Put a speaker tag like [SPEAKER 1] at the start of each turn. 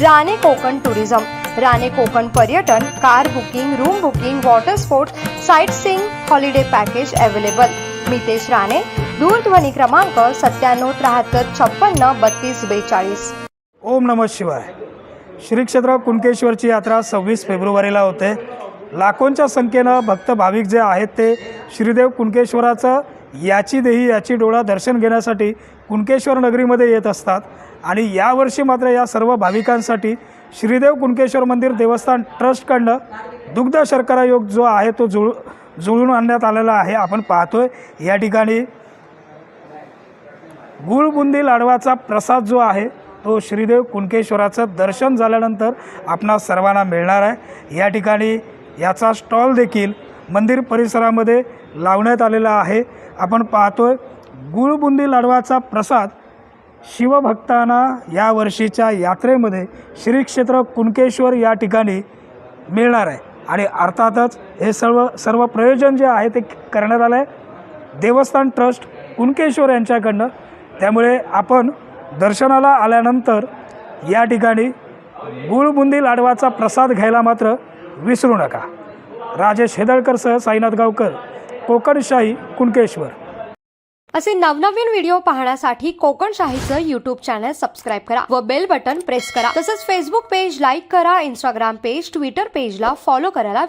[SPEAKER 1] Rane Konkan tourism. Rane Konkan पर्यटन car booking room booking water sport sightseeing holiday package available. Mitesh Rane दूरध्वनी क्रमांक सत्त्याण्णव त्र्याहत्तर छप्पन्न बत्तीस बेचाळीस.
[SPEAKER 2] ओम नमः शिवाय. श्री क्षेत्र कुणकेश्वरची यात्रा सव्वीस फेब्रुवारीला होते. लाखोंच्या संख्येनं भक्त भाविक जे आहेत ते श्रीदेव कुणकेश्वराचं याची देही याची डोळा दर्शन घेण्यासाठी कुणकेश्वर नगरीमध्ये येत असतात. आणि यावर्षी मात्र या सर्व भाविकांसाठी श्रीदेव कुणकेश्वर मंदिर देवस्थान ट्रस्टकडनं दुग्ध शर्करा योग जो आहे तो जुळ जुळून आणण्यात आलेला आहे. आपण पाहतोय. या ठिकाणी गुळबुंदी लाडवाचा प्रसाद जो आहे तो श्रीदेव कुणकेश्वराचं दर्शन झाल्यानंतर आपणा सर्वांना मिळणार आहे. या ठिकाणी याचा स्टॉल देखील मंदिर परिसरामध्ये लावण्यात आलेला आहे. आपण पाहतोय गुळबुंदी लाडवाचा प्रसाद शिवभक्तांना या वर्षीच्या यात्रेमध्ये श्री क्षेत्र कुणकेश्वर या ठिकाणी मिळणार आहे. आणि अर्थातच हे सर्व सर्व प्रयोजन जे आहे ते करण्यात आलं आहे देवस्थान ट्रस्ट कुणकेश्वर यांच्याकडनं. त्यामुळे आपण दर्शनाला आल्यानंतर या ठिकाणी गुळबुंदी लाडवाचा प्रसाद घ्यायला मात्र विसरू नका. राजेश हेदळकरसह साईनाथ गावकर कोकणशाही कुणकेश्वर.
[SPEAKER 1] असे नवनवीन व्हिडिओ पाहण्यासाठी कोकणशाहीचं युट्यूब चॅनल सबस्क्राईब करा व बेल बटन प्रेस करा. तसंच फेसबुक पेज लाईक करा इंस्टाग्राम पेज ट्विटर पेजला फॉलो करायला